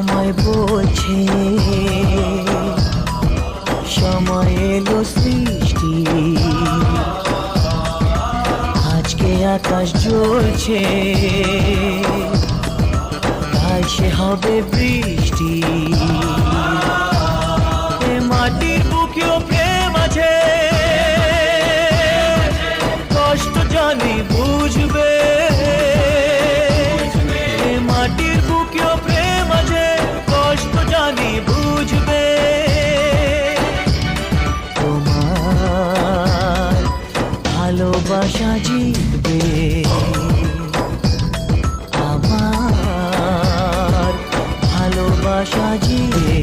সময় বোঝে। সময় এলো সৃষ্টি। আজকে আকাশ জ্বলছে। তাই সে হবে বৃষ্টি। মাটির বুকেও ভালোবাসা জিতবে। আমার ভালোবাসা জিতবে